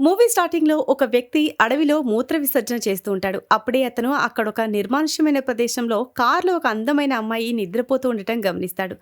Movie స్టార్టింగ్లో ఒక వ్యక్తి అడవిలో మూత్ర విసర్జన చేస్తూ ఉంటాడు. అప్పుడే అతను అక్కడ ఒక నిర్మానుష్యమైన ప్రదేశంలో కారులో ఒక అందమైన అమ్మాయి నిద్రపోతూ ఉండటం గమనిస్తాడు.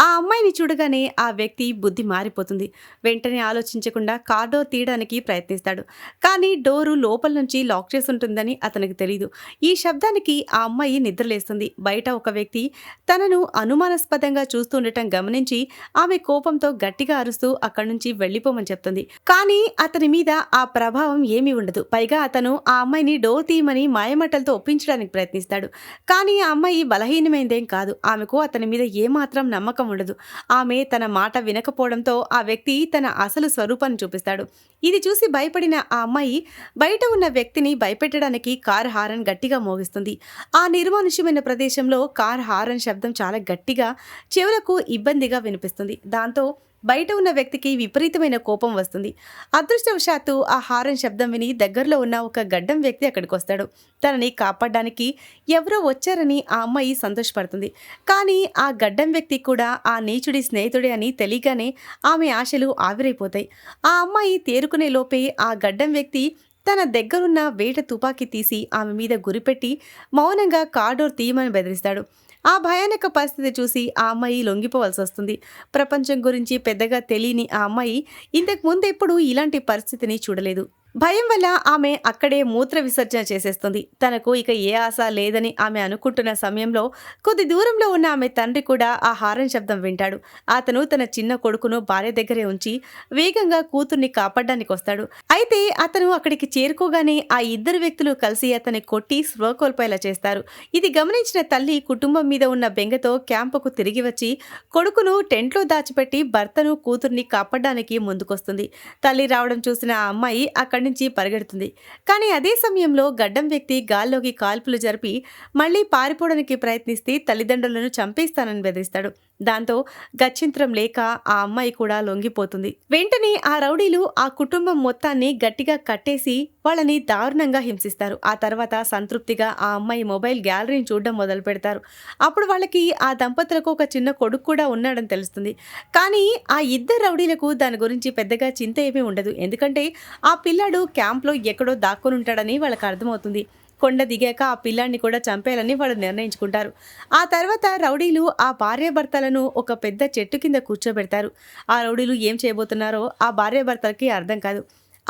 ఆ అమ్మాయిని చూడగానే ఆ వ్యక్తి బుద్ధి మారిపోతుంది. వెంటనే ఆలోచించకుండా కార్ డోర్ తీయడానికి ప్రయత్నిస్తాడు. కానీ డోరు లోపల నుంచి లాక్ చేసి ఉంటుందని అతనికి తెలియదు ఈ శబ్దానికి ఆ అమ్మాయి నిద్రలేస్తుంది. బయట ఒక వ్యక్తి తనను అనుమానాస్పదంగా చూస్తుండటం గమనించి ఆమె కోపంతో గట్టిగా అరుస్తూ అక్కడి నుంచి వెళ్ళిపోమని చెప్తుంది. కానీ అతని మీద ఆ ప్రభావం ఏమీ ఉండదు. పైగా అతను ఆ అమ్మాయిని డోర్ తీయమని మాయమట్టలతో ఒప్పించడానికి ప్రయత్నిస్తాడు. కానీ ఆ అమ్మాయి బలహీనమైందేం కాదు. ఆమెకు అతని మీద ఏమాత్రం నమ్మకం ఉండదు. ఆమె తన మాట వినకపోవడంతో ఆ వ్యక్తి తన అసలు స్వరూపాన్ని చూపిస్తాడు. ఇది చూసి భయపడిన ఆ అమ్మాయి బయట ఉన్న వ్యక్తిని భయపెట్టడానికి కార్ హారన్ గట్టిగా మోగిస్తుంది. ఆ నిర్మానుష్యమైన ప్రదేశంలో కార్ హారన్ శబ్దం చాలా గట్టిగా చెవులకు ఇబ్బందిగా వినిపిస్తుంది. దాంతో బయట ఉన్న వ్యక్తికి విపరీతమైన కోపం వస్తుంది. అదృష్టవశాత్తు ఆ హారన్ శబ్దం విని దగ్గరలో ఉన్న ఒక గడ్డం వ్యక్తి అక్కడికి వస్తాడు. తనని కాపాడడానికి ఎవరో వచ్చారని ఆ అమ్మాయి సంతోషపడుతుంది. కానీ ఆ గడ్డం వ్యక్తి కూడా ఆ నీచుడి స్నేహితుడే అని తెలియగానే ఆమె ఆశలు ఆవిరైపోతాయి. ఆ అమ్మాయి తేరుకునే లోపే ఆ గడ్డం వ్యక్తి తన దగ్గరున్న వేట తుపాకీ తీసి ఆమె మీద గురిపెట్టి మౌనంగా కాడోర్ తీయమని బెదిరిస్తాడు. ఆ భయానక పరిస్థితి చూసి ఆ అమ్మాయి లొంగిపోవాల్సి వస్తుంది. ప్రపంచం గురించి పెద్దగా తెలియని ఆ అమ్మాయి ఇంతకు ముందెప్పుడు ఇలాంటి పరిస్థితిని చూడలేదు. భయం వల్ల ఆమె అక్కడే మూత్ర విసర్జన చేసేస్తుంది. తనకు ఇక ఏ ఆశ లేదని ఆమె అనుకుంటున్న సమయంలో కొద్ది దూరంలో ఉన్న ఆమె తండ్రి కూడా ఆ హారన్ శబ్దం వింటాడు. అతను తన చిన్న కొడుకును భార్య దగ్గరే ఉంచి వేగంగా కూతుర్ని కాపాడడానికి వస్తాడు. అయితే అతను అక్కడికి చేరుకోగానే ఆ ఇద్దరు వ్యక్తులు కలిసి అతన్ని కొట్టి స్పృహ కోల్పోయేలా చేస్తారు. ఇది గమనించిన తల్లి కుటుంబం మీద ఉన్న బెంగతో క్యాంపుకు తిరిగి వచ్చి కొడుకును టెంట్లో దాచిపెట్టి భర్తను కూతుర్ని కాపాడడానికి ముందుకొస్తుంది. తల్లి రావడం చూసిన ఆ అమ్మాయి అక్కడ నుంచి పరిగెడుతుంది. కానీ అదే సమయంలో గడ్డం వ్యక్తి గాల్లోకి కాల్పులు జరిపి మళ్ళీ పారిపోవడానికి ప్రయత్నిస్తే తల్లిదండ్రులను చంపేస్తానని బెదిరిస్తాడు. దాంతో గచ్చింత్రం లేక ఆ అమ్మాయి కూడా లొంగిపోతుంది. వెంటనే ఆ రౌడీలు ఆ కుటుంబం మొత్తాన్ని గట్టిగా కట్టేసి వాళ్ళని దారుణంగా హింసిస్తారు. ఆ తర్వాత సంతృప్తిగా ఆ అమ్మాయి మొబైల్ గ్యాలరీని చూడడం మొదలు పెడతారు. అప్పుడు వాళ్ళకి ఆ దంపతులకు ఒక చిన్న కొడుకు కూడా ఉన్నాడని తెలుస్తుంది. కానీ ఆ ఇద్దరు రౌడీలకు దాని గురించి పెద్దగా చింత ఏమీ ఉండదు. ఎందుకంటే ఆ పిల్లాడు క్యాంప్లో ఎక్కడో దాక్కుని ఉంటాడని వాళ్ళకి అర్థమవుతుంది. కొండ దిగాక ఆ పిల్లాన్ని కూడా చంపేయాలని వాళ్ళు నిర్ణయించుకుంటారు. ఆ తర్వాత రౌడీలు ఆ భార్యాభర్తలను ఒక పెద్ద చెట్టు కింద కూర్చోబెడతారు. ఆ రౌడీలు ఏం చేయబోతున్నారో ఆ భార్యాభర్తలకి అర్థం కాదు.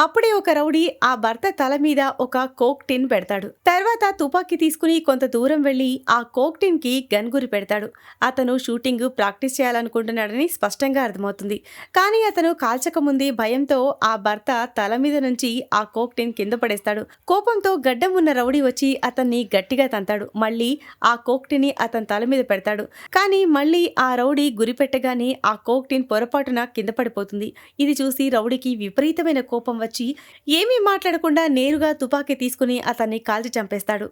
అప్పుడే ఒక రౌడీ ఆ భర్త తల మీద ఒక కోక్ టిన్ పెడతాడు. తర్వాత తుపాకీ తీసుకుని కొంత దూరం వెళ్ళి ఆ కోక్ టిన్కి గన్ గురి పెడతాడు. అతను షూటింగ్ ప్రాక్టీస్ చేయాలనుకుంటున్నాడని స్పష్టంగా అర్థమవుతుంది. కానీ అతను కాల్చకముందే భయంతో ఆ భర్త తల మీద నుంచి ఆ కోక్ టిన్ కింద పడేస్తాడు. కోపంతో గడ్డం ఉన్న రౌడీ వచ్చి అతన్ని గట్టిగా తంతాడు. మళ్ళీ ఆ కోక్ టిన్ని అతని తల మీద పెడతాడు. కానీ మళ్ళీ ఆ రౌడీ గురి పెట్టగానే ఆ కోక్ టిన్ పొరపాటున కింద పడిపోతుంది. ఇది చూసి రౌడీకి విపరీతమైన కోపం వచ్చి ఏమీ మాట్లాడకుండా నేరుగా తుపాకీ తీసుకుని అతన్ని కాల్చి చంపేస్తాడు.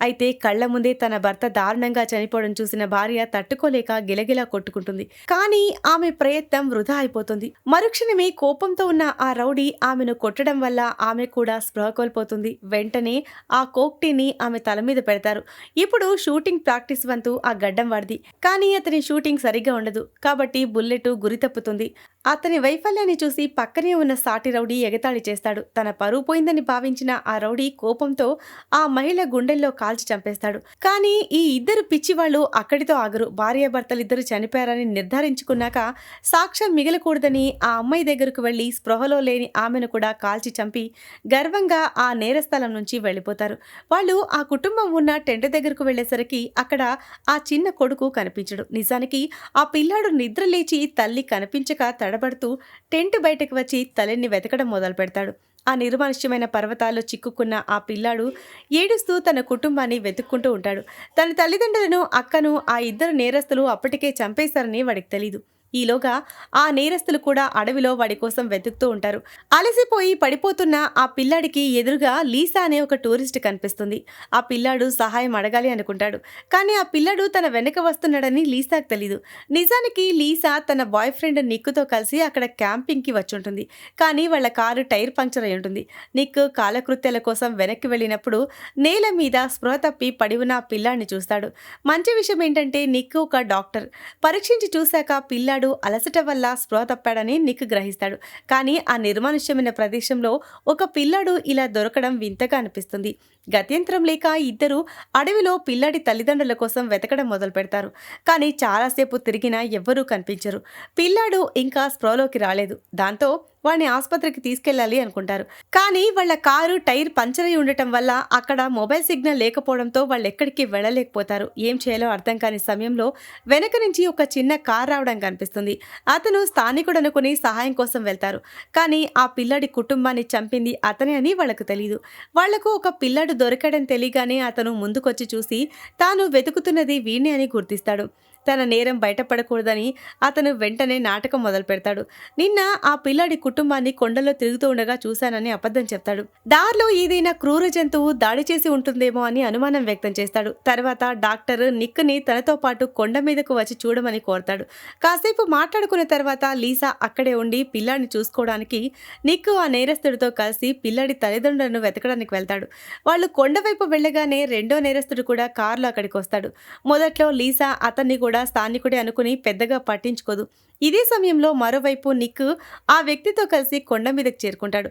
అయితే కళ్ళ ముందే తన భర్త దారుణంగా చనిపోవడం చూసిన భార్య తట్టుకోలేక గిలగిలా కొట్టుకుంటుంది. కానీ ఆమె ప్రయత్నం వృధా అయిపోతుంది. మరుక్షణమే కోపంతో ఉన్న ఆ రౌడీ ఆమెను కొట్టడం వల్ల ఆమె కూడా స్పృహ కోల్పోతుంది. వెంటనే ఆ కోక్టీని ఆమె తల మీద పెడతారు. ఇప్పుడు షూటింగ్ ప్రాక్టీస్ వంతు ఆ గడ్డం వాడిది. కానీ అతని షూటింగ్ సరిగ్గా ఉండదు. కాబట్టి బుల్లెట్ గురి తప్పుతుంది. అతని వైఫల్యాన్ని చూసి పక్కనే ఉన్న సాటి రౌడీ ఎగతాళి చేస్తాడు. తన పరువు పోయిందని భావించిన ఆ రౌడీ కోపంతో ఆ మహిళ గుండెల్లో కాల్చి చంపేస్తాడు. కానీ ఈ ఇద్దరు పిచ్చివాళ్ళు అక్కడితో ఆగరు. భార్యాభర్తలిద్దరు చనిపోయారని నిర్ధారించుకున్నాక సాక్ష్యం మిగలకూడదని ఆ అమ్మాయి దగ్గరకు వెళ్ళి స్పృహలో లేని ఆమెను కూడా కాల్చి చంపి గర్వంగా ఆ నేరస్థలం నుంచి వెళ్ళిపోతారు. వాళ్ళు ఆ కుటుంబం ఉన్న టెంట్ దగ్గరకు వెళ్ళేసరికి అక్కడ ఆ చిన్న కొడుకు కనిపించడు. నిజానికి ఆ పిల్లాడు నిద్ర లేచి తల్లి కనిపించక తడబడుతూ టెంట్ బయటకు వచ్చి తల్లిని వెతకడం మొదలు పెడతాడు ఆ నిర్మానుష్యమైన పర్వతాల్లో చిక్కుకున్న ఆ పిల్లాడు ఏడుస్తూ తన కుటుంబాన్ని వెతుక్కుంటూ ఉంటాడు. తన తల్లిదండ్రులను అక్కను ఆ ఇద్దరు నేరస్తులు అప్పటికే చంపేశారని వాడికి తెలీదు. ఈలోగా ఆ నేరస్తులు కూడా అడవిలో వాడి కోసం వెతుకుతూ ఉంటారు. అలసిపోయి పడిపోతున్న ఆ పిల్లాడికి ఎదురుగా లీసా అనే ఒక టూరిస్ట్ కనిపిస్తుంది. ఆ పిల్లాడు సహాయం అడగాలి అనుకుంటాడు. కానీ ఆ పిల్లాడు తన వెనక వస్తున్నాడని లీసాకు తెలీదు. నిజానికి లీసా తన బాయ్ ఫ్రెండ్ నిక్కుతో కలిసి అక్కడ క్యాంపింగ్కి వచ్చుంటుంది. కానీ వాళ్ళ కారు టైర్ పంక్చర్ అయి ఉంటుంది. నిక్ కాలకృత్యాల కోసం వెనక్కి వెళ్ళినప్పుడు నేల మీద స్పృహ తప్పి పడి ఉన్న పిల్లాడిని చూస్తాడు. మంచి విషయం ఏంటంటే నిక్ ఒక డాక్టర్. పరీక్షించి చూశాక పిల్లాడు పిల్లాడు అలసట వల్ల స్పృహ తప్పాడని నిక్ గ్రహిస్తాడు. కానీ ఆ నిర్మానుష్యమైన ప్రదేశంలో ఒక పిల్లాడు ఇలా దొరకడం వింతగా అనిపిస్తుంది. గత్యంతరం లేక ఇద్దరు అడవిలో పిల్లాడి తల్లిదండ్రుల కోసం వెతకడం మొదలు పెడతారు. కానీ చాలాసేపు తిరిగినా ఎవ్వరూ కనిపించరు. పిల్లాడు ఇంకా స్పృహలోకి రాలేదు. దాంతో వాడిని ఆసుపత్రికి తీసుకెళ్ళాలి అనుకుంటారు. కానీ వాళ్ళ కారు టైర్ పంచర్ అయి ఉండటం వల్ల అక్కడ మొబైల్ సిగ్నల్ లేకపోవడంతో వాళ్ళు ఎక్కడికి వెళ్ళలేకపోతారు. ఏం చేయాలో అర్థం కాని సమయంలో వెనక నుంచి ఒక చిన్న కార్ రావడం కనిపిస్తుంది. అతను స్థానికుడు అనుకుని సహాయం కోసం వెళ్తారు. కానీ ఆ పిల్లాడి కుటుంబాన్ని చంపింది అతనే అని వాళ్ళకు తెలియదు వాళ్ళకు ఒక పిల్లాడు దొరికాడని తెలియగానే అతను ముందుకొచ్చి చూసి తాను వెతుకుతున్నది వీణ్ణి అని గుర్తిస్తాడు. తన నేరం బయటపడకూడదని అతను వెంటనే నాటకం మొదలు పెడతాడు నిన్న ఆ పిల్లాడి కుటుంబాన్ని కొండలో తిరుగుతూ ఉండగా చూశానని అబద్ధం చెప్తాడు. దారిలో ఏదైనా క్రూర జంతువు దాడి చేసి ఉంటుందేమో అని అనుమానం వ్యక్తం చేస్తాడు. తర్వాత డాక్టర్ నిక్ని తనతో పాటు కొండ మీదకు వచ్చి చూడమని కోరతాడు. కాసేపు మాట్లాడుకున్న తర్వాత లీసా అక్కడే ఉండి పిల్లాడిని చూసుకోవడానికి నిక్ ఆ నేరస్తుడితో కలిసి పిల్లాడి తల్లిదండ్రులను వెతకడానికి వెళ్తాడు. వాళ్ళు కొండవైపు వెళ్ళగానే రెండో నేరస్తుడు కూడా కారులో అక్కడికి వస్తాడు. మొదట్లో లీసా అతన్ని కూడా స్థానికుడే అనుకుని పెద్దగా పట్టించుకోదు. ఇదే సమయంలో మరోవైపు నిక్ ఆ వ్యక్తితో కలిసి కొండ మీదకి చేరుకుంటాడు.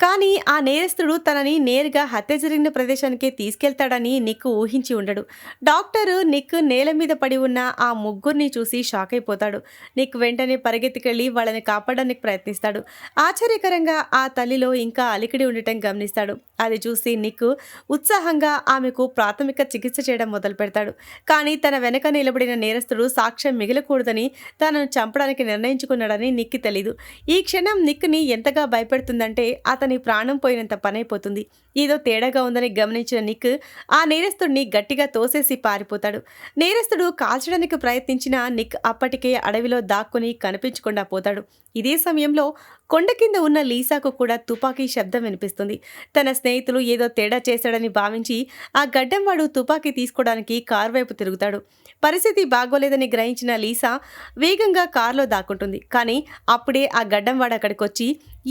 కానీ ఆ నేరస్తుడు తనని నేరుగా హత్య జరిగిన ప్రదేశానికే తీసుకెళ్తాడని నిక్ ఊహించి ఉండడు. డాక్టర్ నిక్ నేల మీద పడి ఉన్న ఆ ముగ్గురిని చూసి షాక్ అయిపోతాడు. నిక్ వెంటనే పరిగెత్తికెళ్ళి వాళ్ళని కాపాడడానికి ప్రయత్నిస్తాడు. ఆశ్చర్యకరంగా ఆ తల్లిలో ఇంకా అలికిడి ఉండటం గమనిస్తాడు. అది చూసి నిక్ ఉత్సాహంగా ఆమెకు ప్రాథమిక చికిత్స చేయడం మొదలు పెడతాడు కానీ తన వెనక నిలబడిన నేరస్తుడు సాక్ష్యం మిగలకూడదని తనను చంపడానికి నిర్ణయించుకున్నాడని నిక్కి తెలీదు. ఈ క్షణం నిక్ని ఎంతగా భయపెడుతుందంటే అతను ప్రాణం పోయినంత పనైపోతుంది. ఏదో తేడాగా ఉందని గమనించిన నిక్ ఆ నేరస్తుడిని గట్టిగా తోసేసి పారిపోతాడు. నేరస్తుడు కాల్చడానికి ప్రయత్నించిన నిక్ అప్పటికే అడవిలో దాక్కుని కనిపించకుండా పోతాడు. ఇదే సమయంలో కొండ కింద ఉన్న లీసాకు కూడా తుపాకీ శబ్దం వినిపిస్తుంది. తన స్నేహితులు ఏదో తేడా చేశాడని భావించి ఆ గడ్డంవాడు తుపాకీ తీసుకోవడానికి కారు వైపు తిరుగుతాడు. పరిస్థితి బాగోలేదని గ్రహించిన లీసా వేగంగా కారులో దాక్కుంటుంది. కానీ అప్పుడే ఆ గడ్డంవాడు అక్కడికి వచ్చి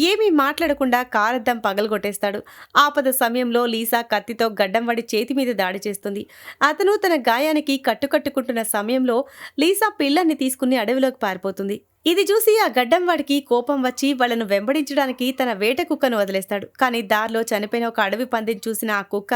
ఏమీ మాట్లాడకుండా కారద్దం పగలగొట్టేస్తాడు. ఆపద సమయంలో లీసా కత్తితో గడ్డం వడి చేతి మీద దాడి చేస్తుంది. అతను తన గాయానికి కట్టుకట్టుకుంటున్న సమయంలో లీసా పిల్లల్ని తీసుకుని అడవిలోకి పారిపోతుంది. ఇది చూసి ఆ గడ్డం వాడికి కోపం వచ్చి వాళ్ళను వెంబడించడానికి తన వేట కుక్కను వదిలేస్తాడు. కానీ దారిలో చనిపోయిన ఒక అడవి పందిని చూసిన ఆ కుక్క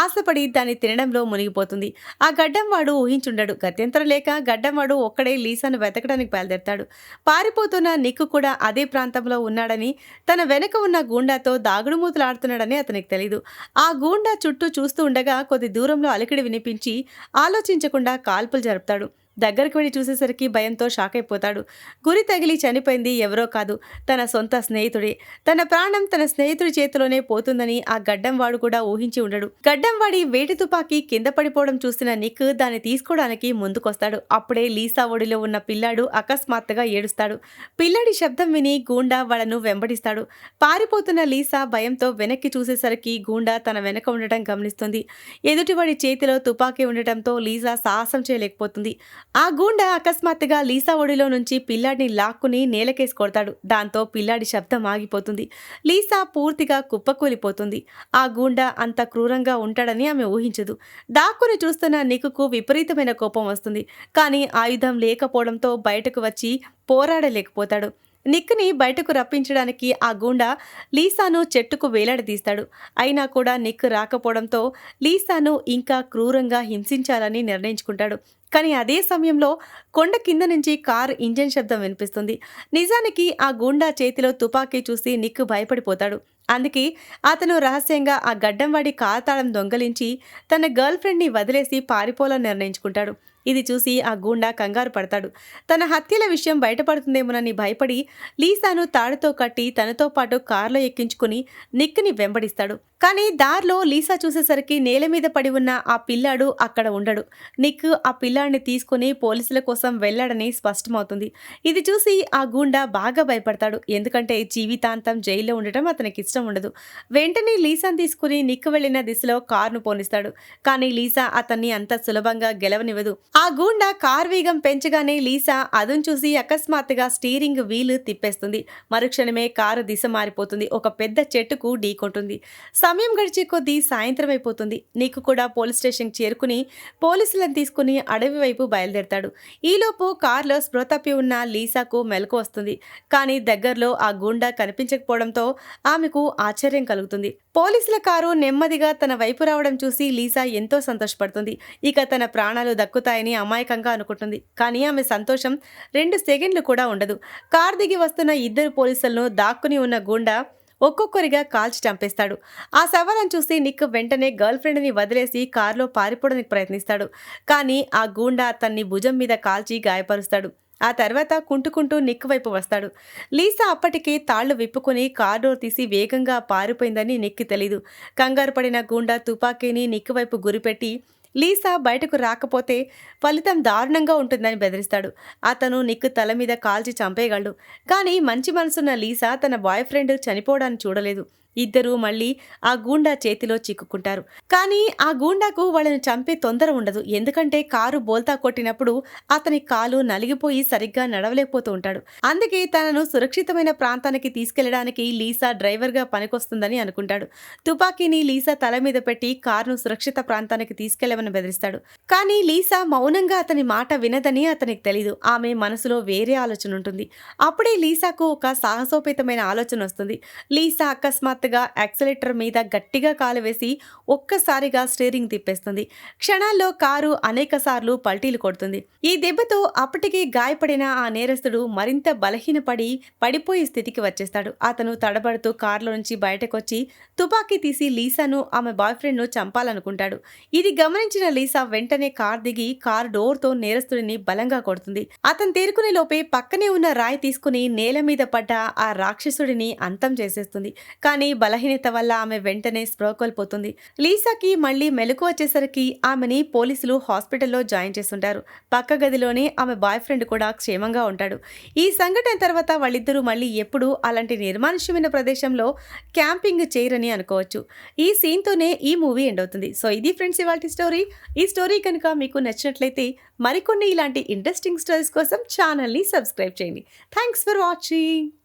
ఆశపడి దాన్ని తినడంలో మునిగిపోతుంది. ఆ గడ్డం వాడు ఊహించుండడు. గత్యంతరం లేక గడ్డం వాడు ఒక్కడే లీసాను వెతకడానికి బయలుదేరతాడు. పారిపోతున్న నిక్కు కూడా అదే ప్రాంతంలో ఉన్నాడని తన వెనక ఉన్న గూండాతో దాగుడు మూతలాడుతున్నాడని అతనికి తెలీదు. ఆ గూండా చుట్టూ చూస్తూ ఉండగా కొద్ది దూరంలో అలికిడి వినిపించి ఆలోచించకుండా కాల్పులు జరుపుతాడు. దగ్గరికి వెళ్ళి చూసేసరికి భయంతో షాక్ అయిపోతాడు. గురి తగిలి చనిపోయింది ఎవరో కాదు తన సొంత స్నేహితుడే. తన ప్రాణం తన స్నేహితుడి చేతిలోనే పోతుందని ఆ గడ్డంవాడు కూడా ఊహించి ఉండడు. గడ్డంవాడి వేటి తుపాకీ కింద పడిపోవడం చూసిన నిక్ దాన్ని తీసుకోవడానికి ముందుకొస్తాడు. అప్పుడే లీసా ఒడిలో ఉన్న పిల్లాడు అకస్మాత్తుగా ఏడుస్తాడు. పిల్లాడి శబ్దం విని గూండా వాళ్ళను వెంబడిస్తాడు. పారిపోతున్న లీసా భయంతో వెనక్కి చూసేసరికి గూండా తన వెనక ఉండటం గమనిస్తుంది. ఎదుటివాడి చేతిలో తుపాకీ ఉండటంతో లీసా సాహసం చేయలేకపోతుంది. ఆ గూండా అకస్మాత్తుగా లీసా ఒడిలో నుంచి పిల్లాడిని లాక్కుని నేలకేసి కొడతాడు. దాంతో పిల్లాడి శబ్దం ఆగిపోతుంది. లీసా పూర్తిగా కుప్పకూలిపోతుంది. ఆ గూండా అంత క్రూరంగా ఉంటాడని ఆమె ఊహించదు. దాక్కుని చూస్తున్న నికుకు విపరీతమైన కోపం వస్తుంది. కానీ ఆయుధం లేకపోవడంతో బయటకు వచ్చి పోరాడలేకపోతాడు. నిక్ని బయటకు రప్పించడానికి ఆ గూండా లీసాను చెట్టుకు వేలాడదీస్తాడు. అయినా కూడా నిక్ రాకపోవడంతో లీసాను ఇంకా క్రూరంగా హింసించాలని నిర్ణయించుకుంటాడు. కానీ అదే సమయంలో కొండ కింద నుంచి కార్ ఇంజన్ శబ్దం వినిపిస్తుంది. నిజానికి ఆ గూండా చేతిలో తుపాకీ చూసి నిక్ భయపడిపోతాడు. అందుకే అతను రహస్యంగా ఆ గడ్డంవాడి కాతాళం దొంగలించి తన గర్ల్ ఫ్రెండ్ని వదిలేసి పారిపోవాలని నిర్ణయించుకుంటాడు. ఇది చూసి ఆ గూండా కంగారు పడతాడు. తన హత్యల విషయం బయటపడుతుందేమోనని భయపడి లీసాను తాడుతో కట్టి తనతో పాటు కారులో ఎక్కించుకుని నిక్ని వెంబడిస్తాడు. కానీ దారిలో లీసా చూసేసరికి నేల మీద పడి ఉన్న ఆ పిల్లాడు అక్కడ ఉండడు. నిక్ ఆ పిల్లాడిని తీసుకుని పోలీసుల కోసం వెళ్ళాడని స్పష్టమవుతుంది. ఇది చూసి ఆ గూండా బాగా భయపడతాడు. ఎందుకంటే జీవితాంతం జైల్లో ఉండటం అతనికి ఇష్టం ఉండదు. వెంటనే లీసాను తీసుకుని నిక్ వెళ్ళిన దిశలో కారును పోనిస్తాడు. కానీ లీసా అతన్ని అంత సులభంగా గెలవనివ్వదు. ఆ గూండా కార్ వేగం పెంచగానే లీసా అదును చూసి అకస్మాత్తుగా స్టీరింగ్ వీలు తిప్పేస్తుంది. మరుక్షణమే కారు దిశ మారిపోతుంది. ఒక పెద్ద చెట్టుకు ఢీకొంటుంది సమయం గడిచే కొద్దీ సాయంత్రం అయిపోతుంది. నీకు కూడా పోలీస్ స్టేషన్కి చేరుకుని పోలీసులను తీసుకుని అడవి వైపు బయలుదేరతాడు. ఈలోపు కారులో స్పృహ తప్పి ఉన్న లీసాకు మెలకు వస్తుంది. కానీ దగ్గరలో ఆ గూండా కనిపించకపోవడంతో ఆమెకు ఆశ్చర్యం కలుగుతుంది. పోలీసుల కారు నెమ్మదిగా తన వైపు రావడం చూసి లీసా ఎంతో సంతోషపడుతుంది. ఇక తన ప్రాణాలు దక్కుతాయని అమాయకంగా అనుకుంటుంది. కానీ ఆమె సంతోషం రెండు సెకండ్లు కూడా ఉండదు. కార్ దిగి వస్తున్న ఇద్దరు పోలీసులను దాక్కుని ఉన్న గుండా ఒక్కొక్కరిగా కాల్చి చంపేస్తాడు. ఆ శవాలను చూసి నిక్ వెంటనే గర్ల్ ఫ్రెండ్ని వదిలేసి కారులో పారిపోవడానికి ప్రయత్నిస్తాడు. కానీ ఆ గూండా అతన్ని భుజం మీద కాల్చి గాయపరుస్తాడు. ఆ తర్వాత కుంటుకుంటూ నిక్ వైపు వస్తాడు. లీసా అప్పటికి తాళ్ళు విప్పుకుని కార్ డోర్ తీసి వేగంగా పారిపోయిందని నిక్కి తెలీదు. కంగారు పడిన గూండా తుపాకీని నిక్ వైపు గురిపెట్టి లీసా బయటకు రాకపోతే ఫలితం దారుణంగా ఉంటుందని బెదిరిస్తాడు. అతను నిక్ తల మీద కాల్చి చంపేయగలడు. కానీ మంచి మనసున్న లీసా తన బాయ్ ఫ్రెండ్ చనిపోవడాన్ని చూడలేదు. ఇద్దరూ మళ్ళీ ఆ గూండా చేతిలో చిక్కుకుంటారు. కానీ ఆ గూండాకు వాళ్ళని చంపే తొందర ఉండదు. ఎందుకంటే కారు బోల్తా కొట్టినప్పుడు అతని కాలు నలిగిపోయి సరిగ్గా నడవలేకపోతూ ఉంటాడు. అందుకే తనను సురక్షితమైన ప్రాంతానికి తీసుకెళ్ళడానికి లీసా డ్రైవర్గా పనికొస్తుందని అనుకుంటాడు. తుపాకీని లీసా తల మీద పెట్టి కారును సురక్షిత ప్రాంతానికి తీసుకెళ్ళమని బెదిరిస్తాడు. కానీ లీసా మౌనంగా అతని మాట వినదని అతనికి తెలీదు. ఆమె మనసులో వేరే ఆలోచన ఉంటుంది. అప్పుడే లీసాకు ఒక సాహసోపేతమైన ఆలోచన వస్తుంది. లీసా అకస్మాత్ అకస్మాత్తుగా యాక్సిలేటర్ మీద గట్టిగా కాలు వేసి ఒక్కసారిగా స్టీరింగ్ తిప్పేస్తుంది. క్షణాల్లో కారు అనేక సార్లు పల్టీలు కొడుతుంది. ఈ దెబ్బతో అప్పటికే గాయపడిన ఆ నేరస్తుడు మరింత బలహీనపడి పడిపోయే స్థితికి వచ్చేస్తాడు. అతను తడబడుతూ కారులో నుంచి బయటకొచ్చి తుపాకీ తీసి లీసాను ఆమె బాయ్ ఫ్రెండ్ను చంపాలనుకుంటాడు. ఇది గమనించిన లీసా వెంటనే కార్ దిగి కార్ డోర్తో నేరస్తుడిని బలంగా కొడుతుంది. అతను తేరుకునే లోపే పక్కనే ఉన్న రాయి తీసుకుని నేల మీద పడ్డ ఆ రాక్షసుడిని అంతం చేసేస్తుంది. కానీ బలహీనత వల్ల ఆమె వెంటనే స్పృహ కోల్పోతుంది లీసాకి మళ్ళీ మెలకు వచ్చేసరికి ఆమెని పోలీసులు హాస్పిటల్లో జాయిన్ చేస్తుంటారు. పక్క గదిలోనే ఆమె బాయ్ ఫ్రెండ్ కూడా క్షేమంగా ఉంటాడు. ఈ సంఘటన తర్వాత వాళ్ళిద్దరూ మళ్ళీ ఎప్పుడూ అలాంటి నిర్మానుష్యమైన ప్రదేశంలో క్యాంపింగ్ చేయరని అనుకోవచ్చు. ఈ సీన్తోనే ఈ మూవీ ఎండ్ అవుతుంది. సో ఇది ఫ్రెండ్స్ ఇవాళ స్టోరీ. ఈ స్టోరీ కనుక మీకు నచ్చినట్లయితే మరికొన్ని ఇలాంటి ఇంట్రెస్టింగ్ స్టోరీస్ కోసం ఛానల్ని సబ్స్క్రైబ్ చేయండి. Thanks for watching.